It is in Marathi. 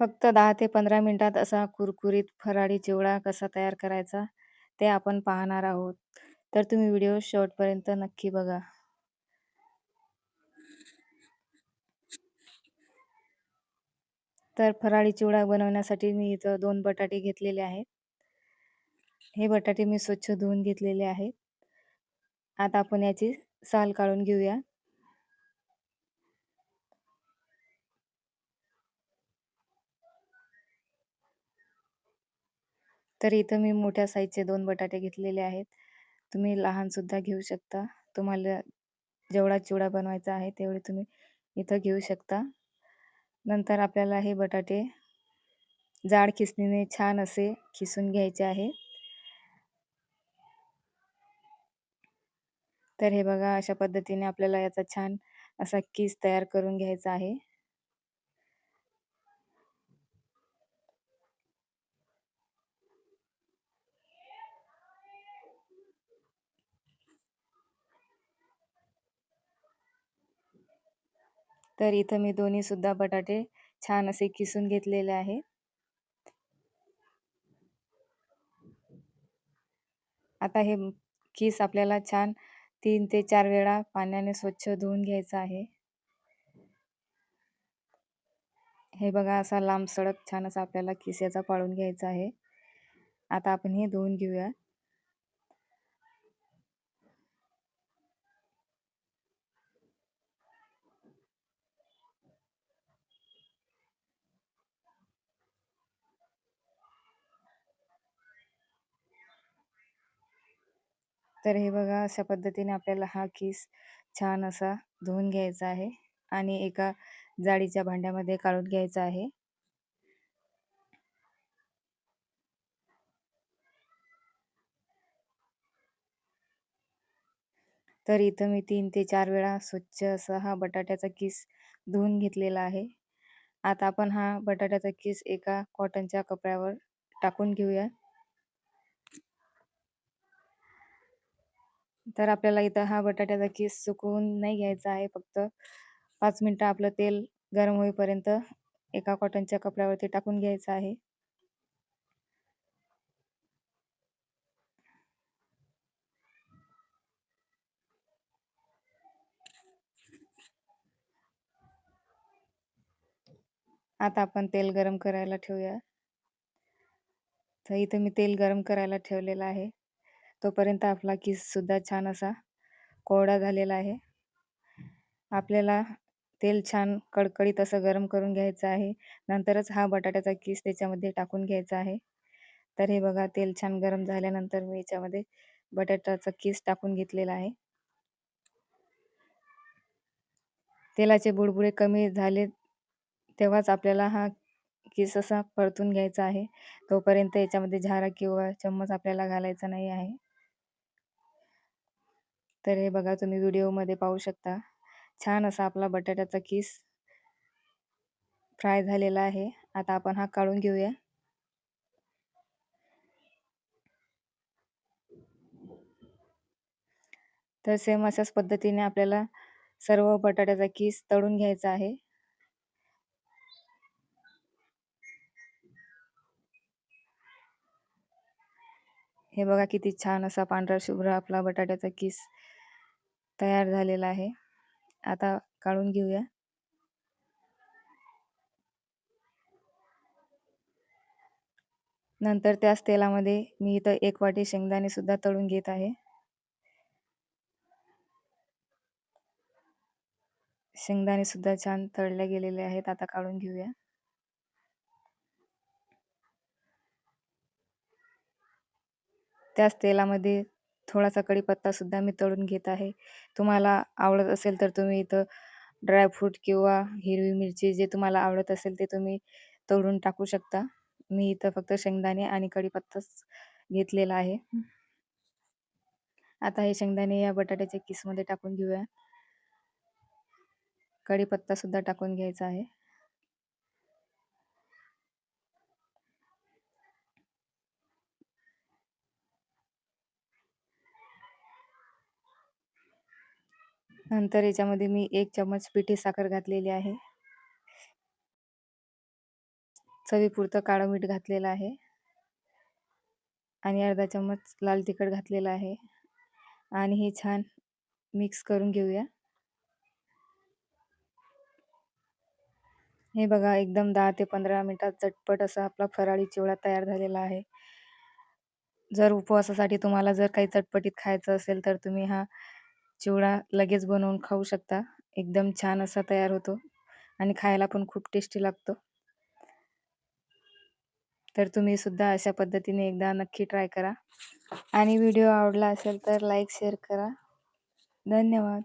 फक्त 10 ते 15 मिनिटात असा कुरकुरीत फराळी चिवडा कसा तयार करायचा ते आपण पाहणार आहोत. तर तुम्ही व्हिडिओ शेवटपर्यंत नक्की बघा. तर फराळी चिवडा बनवण्यासाठी मी इथं दोन बटाटे घेतलेले आहेत. हे बटाटे मी स्वच्छ धुवून घेतलेले आहेत. आता आपण याची साल काढून घेऊया. तर इथं मी मोठ्या साईजचे दोन बटाटे घेतलेले आहेत. तुम्ही लहानसुद्धा घेऊ शकता. तुम्हाला जेवढा चिवडा बनवायचा आहे तेवढे तुम्ही इथं घेऊ शकता. नंतर आपल्याला हे बटाटे जाड खिसणीने छान असे खिसून घ्यायचे आहे. तर हे बघा अशा पद्धतीने आपल्याला याचा छान असा किस तयार करून घ्यायचा आहे. तर इथं मी दोन्ही सुद्धा बटाटे छान असे किसून घेतलेले आहे आता हे किस आपल्याला छान तीन ते चार वेळा पाण्याने स्वच्छ धुवून घ्यायचं आहे. हे बघा असा लांब सडक छान असा आपल्याला किस याचा पाळून घ्यायचा आहे. आता आपण हे धुवून घेऊया. तर हे बघा अशा पद्धतीने आपल्याला हा किस छान असा धुवून घ्यायचा आहे आणि एका जाळीच्या भांड्यामध्ये काढून घ्यायचा आहे. तर इथं मी तीन ते चार वेळा स्वच्छ असा हा बटाट्याचा किस धुवून घेतलेला आहे. आता आपण हा बटाट्याचा किस एका कॉटनच्या कपड्यावर टाकून घेऊया. तर आपल्याला इथं हा बटाट्याचा केस सुकवून नाही घ्यायचा आहे. फक्त पाच मिनटं आपलं तेल गरम होईपर्यंत एका कॉटनच्या कपड्यावरती टाकून घ्यायचं आहे. आता आपण तेल गरम करायला ठेवूया. तर इथं मी तेल गरम करायला ठेवलेलं आहे. तोपर्यंत आपला सुद्धा छान असा कोरडा झालेला आहे. आपल्याला तेल छान कडकडीत असं गरम करून घ्यायचं आहे. नंतरच हा बटाट्याचा किस त्याच्यामध्ये टाकून घ्यायचा आहे. तर हे बघा तेल छान गरम झाल्यानंतर मी याच्यामध्ये बटाट्याचा किस टाकून घेतलेला आहे. तेलाचे बुडबुडे कमी झाले तेव्हाच आपल्याला हा किस असा परतून घ्यायचा आहे. तोपर्यंत याच्यामध्ये झारा किंवा चम्मच आपल्याला घालायचा नाही आहे. तर हे बघा तुम्ही व्हिडिओमध्ये पाहू शकता. छान असा आपला बटाट्याचा किस फ्राय झालेला आहे. आता आपण हा काढून घेऊया. तर सेम अशाच पद्धतीने आपल्याला सर्व बटाट्याचा किस तळून घ्यायचा आहे. हे बघा किती छान असा पांढरा शुभ्र आपला बटाट्याचा किस तयार झालेला आहे. आता काढून घेऊया. नंतर त्याच तेलामध्ये मी इथं एक वाटी शेंगदाणे सुद्धा तळून घेत आहे. शेंगदाणे सुद्धा छान तळले गेलेले आहेत. आता काढून घेऊया. त्याच तेलामध्ये थोडासा कढीपत्तासुद्धा मी तळून घेत आहे. तुम्हाला आवडत असेल तर तुम्ही इथं ड्रायफ्रूट किंवा हिरवी मिरची जे तुम्हाला आवडत असेल ते तुम्ही तळून टाकू शकता. मी इथं फक्त शेंगदाणे आणि कढीपत्ताच घेतलेला आहे. आता हे शेंगदाणे या बटाट्याच्या किसमध्ये टाकून घेऊया. कढीपत्तासुद्धा टाकून घ्यायचा आहे. नंतर याच्यामध्ये मी एक चम्मच पिठी साखर घातलेली आहे. चवीपुरतं काळं मीठ घातलेलं आहे. आणि अर्धा चम्मच लाल तिखट घातलेलं आहे. आणि हे छान मिक्स करून घेऊया. हे बघा एकदम दहा ते पंधरा मिनटात चटपट असा आपला फराळी चिवडा तयार झालेला आहे. जर उपवासासाठी तुम्हाला जर काही चटपटीत खायचं असेल तर तुम्ही हा चिवडा लगेच बनवून खाऊ शकता. एकदम छान असा तयार होतो आणि खायला पण खूप टेस्टी लागतो. तर तुम्ही सुद्धा अशा पद्धतीने एकदा नक्की ट्राय करा. आणि व्हिडिओ आवडला असेल तर लाईक शेअर करा. धन्यवाद.